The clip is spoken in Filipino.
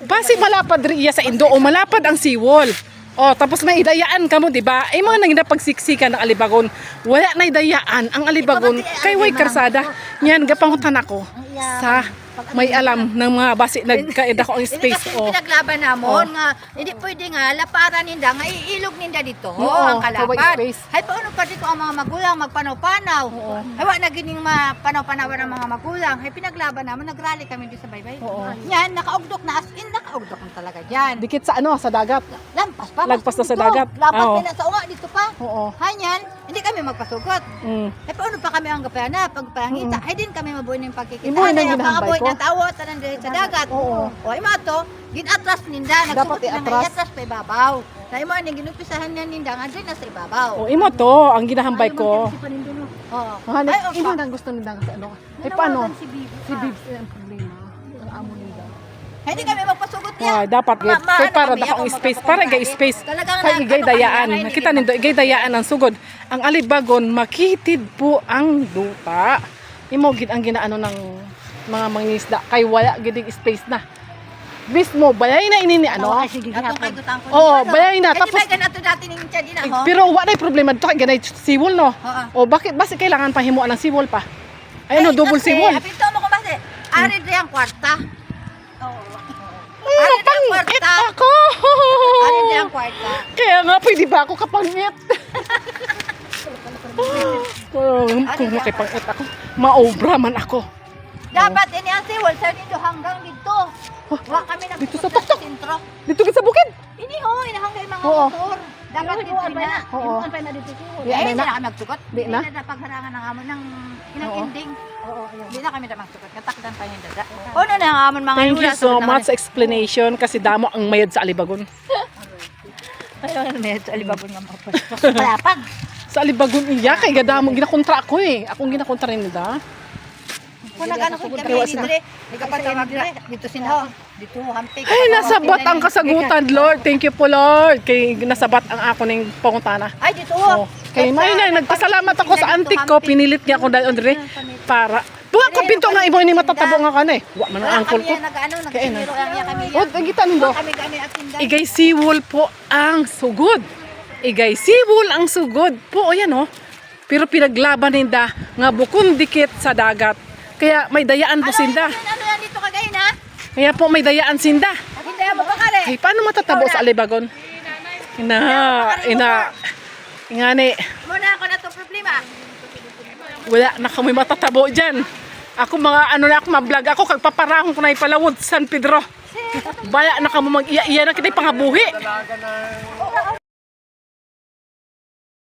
Basi malapad riya sa Indo o malapad ang seawall. O, tapos may idayaan ka mo, di ba? Ay mga nang napagsiksikan ng alibagon. Wala na idayaan ang alibagon kay way karsada. Yan, gapangutan ako sa may alam ng mga basi nagkaeda ko ang space. kasi O, pinaglaban namon nga hindi pwede nga laparan ninda nga iilog ninda dito Oo, ang space. Hay paano pa dito ang mga magulang magpanaw-panaw. Oo. Hay wa na gining mapanaw-panawan ng mga magulang. Hay pinaglaban namon nagrally kami dito sa baybay. Oo. Yan nakaugdok na as in nakaugdok na talaga diyan. dikit sa ano, sa dagat. Lampas pa. Lagpas na sa dagat. Lampas Oo. na sa unga dito pa. Oo. Hanyan, hindi kami magpasugot. Mm. Eh paano pa kami ang gapana pag pangita? Ay din kami mabuhay ng pagkikita. Ibuhay na Ano ginahambay pangabuhay ko. ng tawo tanan diri sa dagat. Oo. O ay mato, ginatras ninda, nagsugot na nga iatras pa ibabaw. Sa imo ni ginumpisahan niya ninda nga diri na sa ibabaw. O, imo to, ang ginahambay ko. Ay, imo nang gusto nila sa ano. Eh, paano? Si Bibi. Si Bibs, eh, ang problema. Ang. Hindi kami magpasugot niya. Ah, dapat Ma- gid. ma- Kay ano para kami, dako ako ang space, para gay space. Kay na- igay ano dayaan. Nakita nindo igay dayaan ang sugod. Ang alibagon makitid po ang duta. Imo gid ang ginaano ng mga mangisda kay wala gid space na. Mismo bayay na ini ni ano. Ko. Oo, Ano? bayay na. Tapos- ba ganito dati ning tiyan din Eh, ako? Pero wala na problema dito kay ganay seawall no. O bakit basi kailangan pa himuan ng seawall pa? Ay ano, Eh, double kasi, seawall. Apito mo ko base. Ari di ang kwarta. Oo. Ano Ari di ang pangit kwarta. ako. Ari di ang kwarta. Kaya nga, pwede ba ako kapangit? kung kung makipangit ako, maobra man ako. Dapat ini ang siwol sa dito hanggang dito. Wa kami na Dito sa tuktok. Dito sa bukid. Ini ho, inahanggang yung mga Oo. motor. Dapat dito na. Oo. Di Ay, na hindi na. na kami magsukat. Di na? Hindi na pagharangan ng amon ng inang Oo. ending. Hindi na kami na magsukat. Katakdan pa yung dada. Ang amon mga Thank you so much sa explanation kasi damo ang mayad sa Alibagon. Ayun, medyo alibabon nga mapasok. Palapag. Sa Alibagon iya kay gadamo ginakontra ako eh. Akong ginakontra nila. Kung nag-ano ko kami ni Dre, di ka patawag Dre. Dito sinho. Dito hampik. Ay, nasabat ang kasagutan, Lord. Thank you po, Lord. Kay nasabat ang ako ning pangutana. Ay, dito. Oh, kay may na nagpasalamat ako sa antik ko, pinilit niya ako dahil Andre para Buwa ko pinto nga imo ni matatabo nga kana eh. Wa man ang angkol ko. Nag-ano, Kaya na. nagsimiro lang niya kami. Oh, at tinday. Igay seawall po ang sugod. Igay seawall ang sugod po. O yan oh. Pero pinaglaban ninda nga bukong dikit sa dagat. Kaya may dayaan po Ano sinda. yan? Ano yan dito kagay na? Kaya po may dayaan sinda. Hindi mo pa kare. Ay, paano matatabo sa alibagon? Ina, ina, ingani, Muna ako na to problema. Wala na kami matatabo dyan. Ako mga ano na ako, mablog ako, kagpaparahong ko na ipalawod San Pedro. Baya na kamo mag iya iya na kita pangabuhi.